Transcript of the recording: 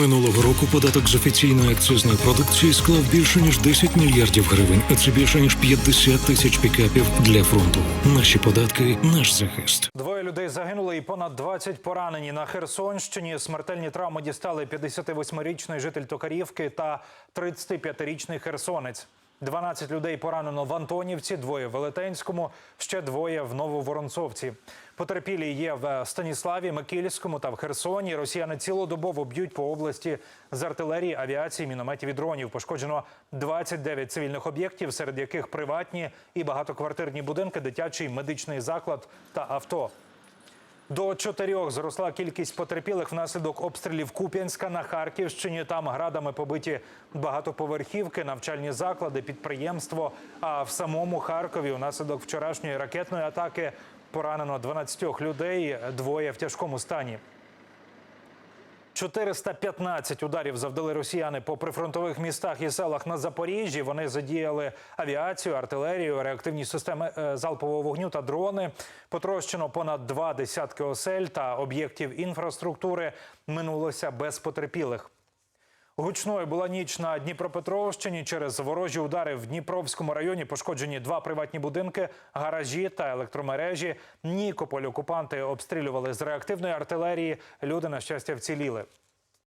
Минулого року податок з офіційної акцизної продукції склав більше ніж 10 мільярдів гривень, а це більше ніж 50 тисяч пікапів для фронту. Наші податки, наш захист. Двоє людей загинули і понад 20 поранені на Херсонщині. Смертельні травми дістали 58-річний житель Токарівки та 35-річний херсонець. 12 людей поранено в Антонівці, двоє в Велетенському, ще двоє в Нововоронцовці. Потерпілі є в Станіславі, Микільському та в Херсоні. Росіяни цілодобово б'ють по області з артилерії, авіації, мінометів і дронів. Пошкоджено 29 цивільних об'єктів, серед яких приватні і багатоквартирні будинки, дитячий медичний заклад та авто. До чотирьох зросла кількість потерпілих внаслідок обстрілів Куп'янська на Харківщині. Там градами побиті багатоповерхівки, навчальні заклади, підприємство. А в самому Харкові внаслідок вчорашньої ракетної атаки поранено 12 людей, двоє в тяжкому стані. 415 ударів завдали росіяни по прифронтових містах і селах на Запоріжжі. Вони задіяли авіацію, артилерію, реактивні системи е, залпового вогню та дрони. Потрощено понад два десятки осель та об'єктів інфраструктури. Минулося без потерпілих. Гучною була ніч на Дніпропетровщині. Через ворожі удари в Дніпровському районі пошкоджені два приватні будинки, гаражі та електромережі. Нікополь окупанти обстрілювали з реактивної артилерії. Люди, на щастя, вціліли.